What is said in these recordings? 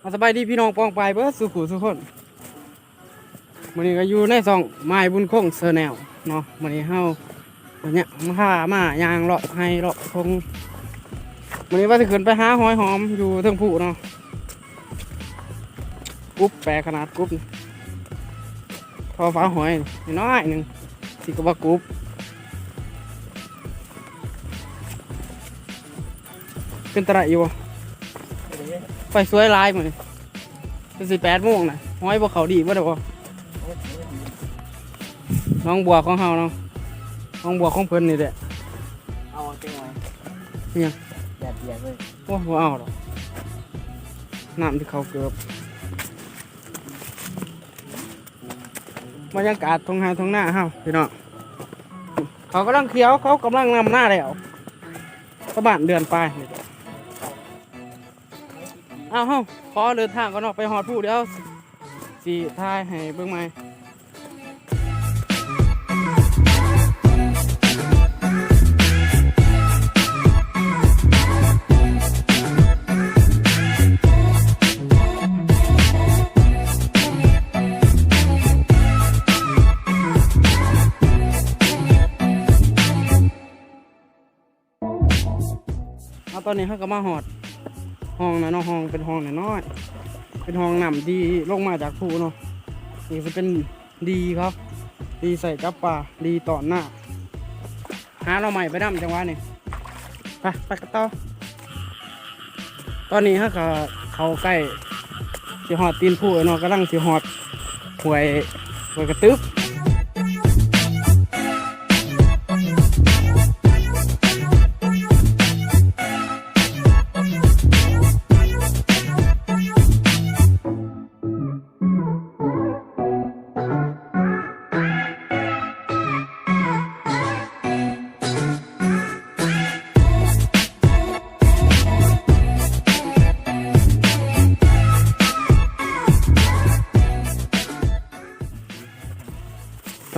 เอาสบายดีพี่น้องปองไปเบิดสุขุสุขคนมันนี้ก็อยู่ในซองไม้บุญคงเซอร์แนลเนาะมันนี้เฮาวันเนี้ยมาพามายางเลาะให้เลาะทงมันนี้ว่าจะขึ้นไปหาหอยหอมอยู่เทิงผู้เนาะกรุ๊ปแปรขนาดกรุ๊ปพอฟ้าหอยน้อยหนึ่งสิก็ว่ากรุ๊ปขึ้นตร้อยู่ สวยหลายมือเป็นสิแปดโมงนะห้อยบ่เขาดีบ่ได้บ่น้องบัวของเฮาเนาะน้องบัวของเพิ่นนี่แหละเอาเจ๊งไว้เนี่ยแดดเดียดเลยโอ้บ่เอาหรอกน้ำที่เขาเกือบบรรยากาศทงไฮทงหน้าเฮาพี่น้องเขากำลังเขียวเขากำลังนำหน้าแล้วประมาณเดือนปลาย นี่แหละอ้าเฮาขอเดินทางก่อนเนาะไปหอดผู้เดี๋ยวสิทายให้เบิ่งใหม่เอาตอนนี้เขาก็มาหอด ห้องนะเนาะห้องเป็นห้องน้อยเป็นห้องน้ำดีลงมาจากภูเนาะนี่จะเป็นดีครับ ดีใส่กับปลาดีต่อหน้า หาเราใหม่ไปดำจังหวะนี่ไปไปกันต่อตอนนี้เขาก็เขาใกล้สิหอดตีนผู้เนาะกำลังสิหอดหวยหวยกระตึบ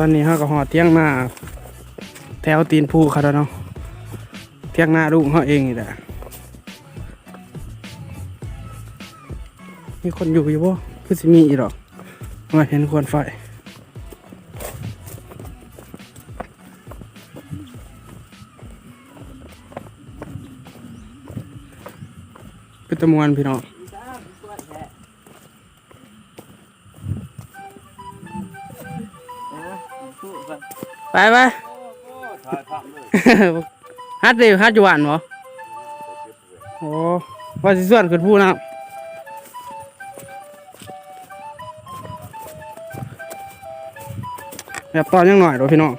อนนี้เขาก็หอดเที่ยงหน้า แถวตีนผู้เขาแล้วเนาะเที่ยงหน้าลูกเขาเองนี่แหละมีคนอยู่อยู่บ่คือสิมีอีหรอกมาเห็นควนไฟเป็นตะมวนพี่น้อง ไปไปถ่ายภาพเลยฮัดเดียวฮัดอยู่หวานบ่โอ้ว่าสิส่วนขึ้นผู้นะครับแบบตอนยังหน่อยเดี๋ยวพี่น้อง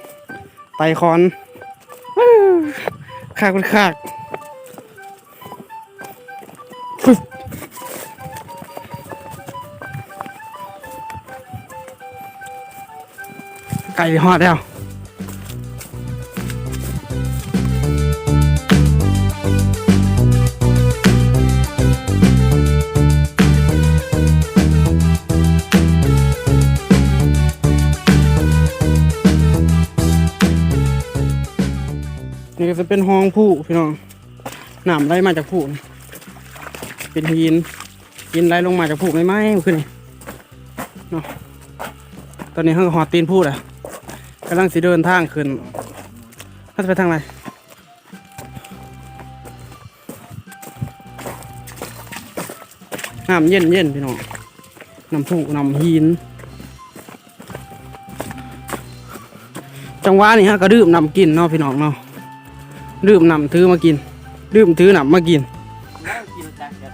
ไตคอนอื้อขากเป็นขากฟึ๊บไก่หอดแล้ว ก็จะเป็นห้องผู้พี่น้องน้ำไหลมาจากผู้เป็นหินหินไหลลงมาจากผู้ไม่ไหมขึ้นนี่เนาะตอนนี้เขาก็หอดตีนผู้แหละกำลังสิเดินทางขึ้นเขาจะไปทางไหนน้ำเย็นเย็นพี่น้องน้ำผู้น้ำหินจังหวะนี้ฮะก็ดื่มนำกินเนาะพี่น้องเนาะ ดื่มนำถือมากินดื่มถือนำมากินแล้วกินจักกัน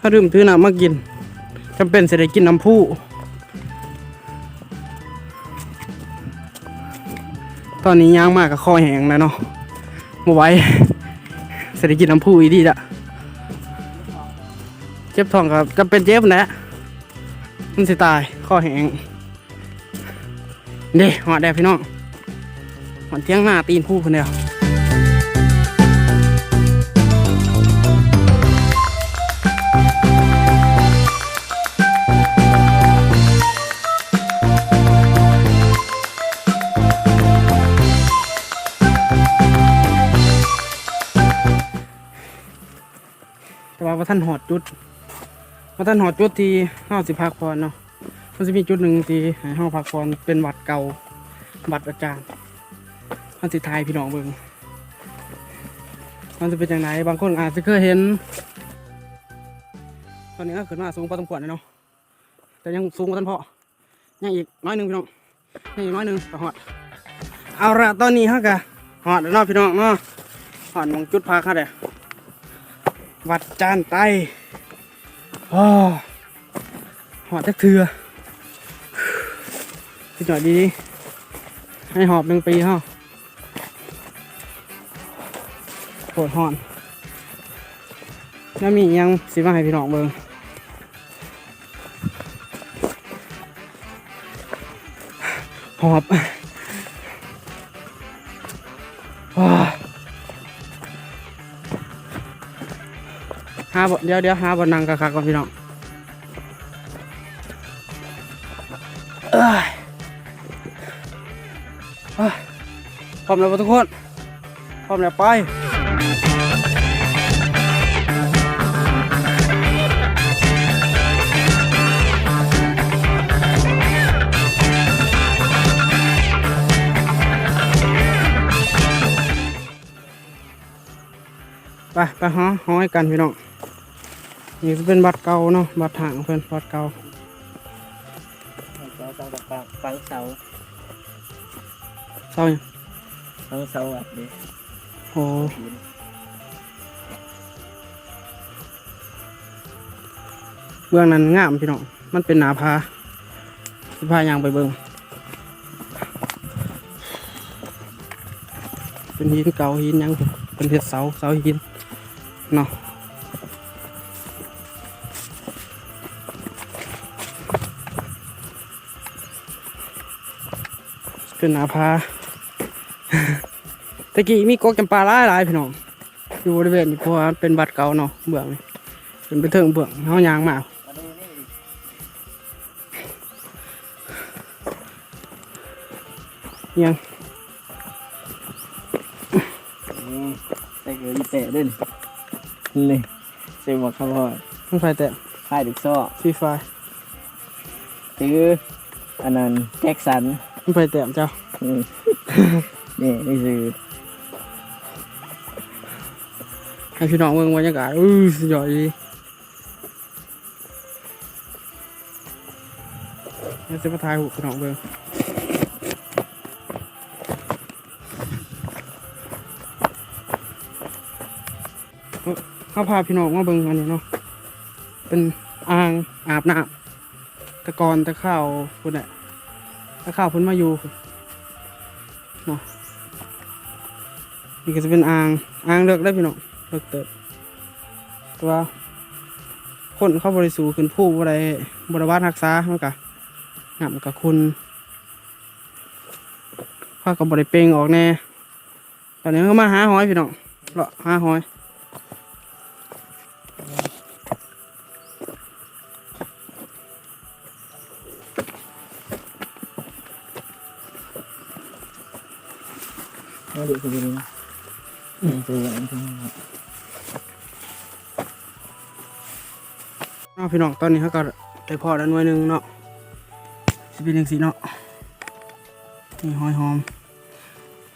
ถ้าดื่มถือนำมากินจำเป็นจะได้กินน้ำผู้ตอนนี้ย่างมากกับคอแห้งแล้วเนาะมาไหว้จะได้กินน้ำผู้อีดีละเจ็บท้องครับจำเป็นเจ็บแหละมันสิตายคอแห้งเด้หอดแดดพี่น้อง หอดเที่ยงหน้าตีนผู้คนเดียวแต่ว่าท่านหอดจุดว่าท่านหอดจุดที่ห้าสิพักพรเนาะมันจะมีจุดหนึ่งที่ให้ห้าพักพรเป็นวัดเก่าวัดอาจารย์ มันสิทายพี่น้องเบิงมันจะเป็นอย่างไรบางคนอาจจะเคยเห็น ตอนนี้ก็ขึ้นมาสูงพอสมควรแล้วเนาะแต่ยังสูงกว่าท่านพ่อยังอีกน้อยหนึ่งพี่น้องยังอีกน้อยหนึ่งก็หอดเอาละตอนนี้ฮะกะหอดแล้วเนาะพี่น้องเนาะหอดมองจุดพักฮะเด้วัดจานไตโอ้หอดจักเถือพี่หน่อยดีให้หอบหนึ่งปีฮา โปวดหอนแล้วมียังสิมาให้พี่น้องเบิ่งหอบว้าหาบเดี๋ยวเดี๋ยวหาบนั่งคักก่อนพี่น้องเอ้ยพร้อมแล้วบ่ทุกคนพร้อมแล้วไป ไปไปฮะห้อยกันพี่น้องนี่จะเป็นบัตรเก่าเนาะบัตรห่างเพื่อนบัตรเก่าเสาเสากับปังปังเสาเศร้าหยังปังเสาอะดิโอ้เบื้องนั้นงามพี่น้องมันเป็นหนาพาสิพายางไปเบิ่งเป็นหินเก่าหินหยังเป็นเห็ดเสาเสาหิน เนาะเป็นหน้าพาตะกี้มีกกจำปาหลายหลายพี่น้องอยู่บริเวณนี้เพราะว่าเป็นบัดเก่าเนาะเบื้องนี่เป็นไปเทิงเบื้องเฮายางมามาดูนี่ดิยังนี่ใส่เก ลือยี่เตะด้วยนี่เลยใส่หมวกข้าวโพดมันไฟแต่ค่ายดิกซ้อฟรีไฟถืออันนั้นแจ็คสันมันไฟแต่เจ้านี่นี่นี่คือให้พี่น้องเบิ่งบรรยากาศอื้อสุดยอดดีเดี๋ยวจะมาถ่ายหูปพี่น้องเบิ่งเอ้อ เขาพาพี่น้องมาเบิ่งอันนี้เนาะเป็นอ่างอาบน้ำตะกอนตะข้าวพุ่นแหละตะข้าวพุ่นมาอยู่เนาะนี่ก็จะเป็นอ่างอ่างเลิกได้พี่น้องเลิกเติบแต่ว่าคนเข้าบริสูขึ้นผู้บริบริวารรักษามันกะงามกับคุณข้ากับบริเปลงออกแน่ตอนนี้ก็มาหาหอยพี่น้องเลาะหาหอย มาดูคือนี่นะนี่คืออันที่เอาพี่น้องตอนนี้เขาก็ได้พอแล้วหน่วยหนึ่งเนาะจะเป็นยังสีเนาะนี่หอยหอม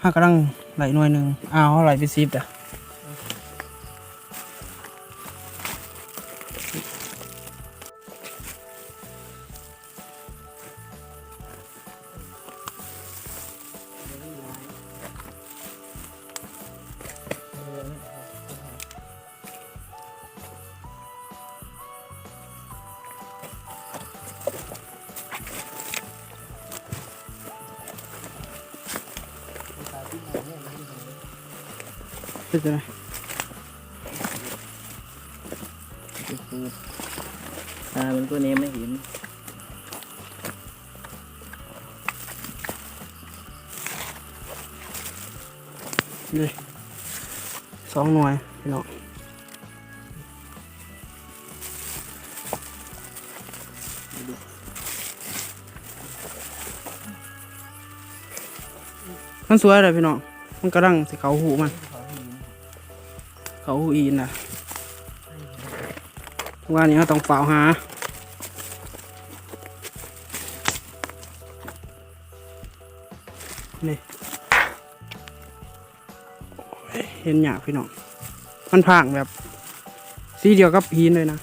ห้ากำลังไหลหน่วยหนึ่งอ้าวไหลไปซีบจ้ะ เป็นจะไงคือตามันตัวนี้ไม่เห็นนี่สองหน่วยพี่น้องมันสวยเลยพี่น้อง มันกำลังสิเขาหูมัน เขาอีนนะว่านี่เราต้องเฝ้าหานี่เห็นหยาพี่น้อง มันผ่างแบบ สีเดียวกับพีนเลยนะ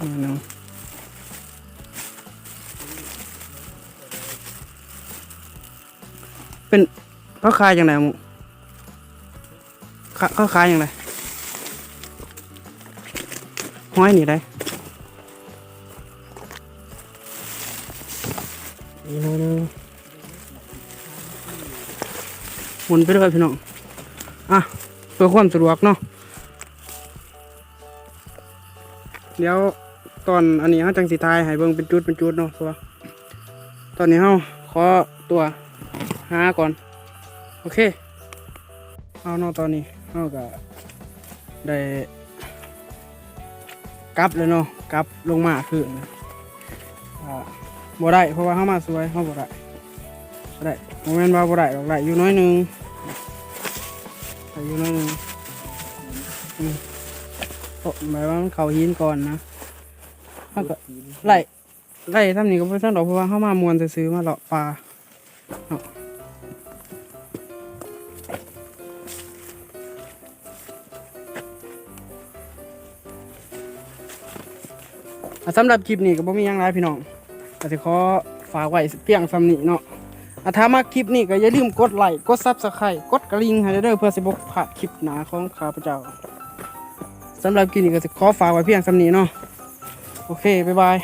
นี่เนาะ เป็นเขาขายอย่างไรมุเขาเขาขายอย่างไรห้อยนี่ได้นี่เนาะเนาะหมุนไปเลยพี่น้องอะเพื่อความสะดวกเนาะเดี๋ยวตอนอันนี้เขาจังสีทายให้เบิ่งเป็นจุดเป็นจุดเนาะตัวตอนนี้เขาขอตัว หาก่อน โอเค เอาเนาะตอนนี้เขาก็ได้กลับเลยเนาะกลับลงมาคือนะอ่าบ่ได้เพราะว่าเขามาสวยเขาบ่ได้บ่ได้โมเมนต์ว่าบ่ได้หรอกได้อยู่น้อยหนึงได้อยู่น้อยหนึงอืมเพราะหมายว่ามันเขาหินก่อนนะเขาก็ไล่ไล่ทำนี่ก็ไม่ต้องดอกเพราะว่าเขามามวนจะซื้อๆมาเลาะปลาเอาอะ สำหรับคลิปนี้ก็บ่มีอยังไรพี่น้องก็จะขอฝากไว้เพียงสำนี้เนาะอาถ้ามาคลิปนี้ก็อย่าลืมกดไลค์กดซับสไครต์กดกระดิ่งให้เด้อเพื่อสิบกผ่าคลิปหนาของข้าพเจ้าสำหรับคลิปนี้ก็จะขอฝากไว้เพียงสำนี้เนาะโอเคบ๊ายบาย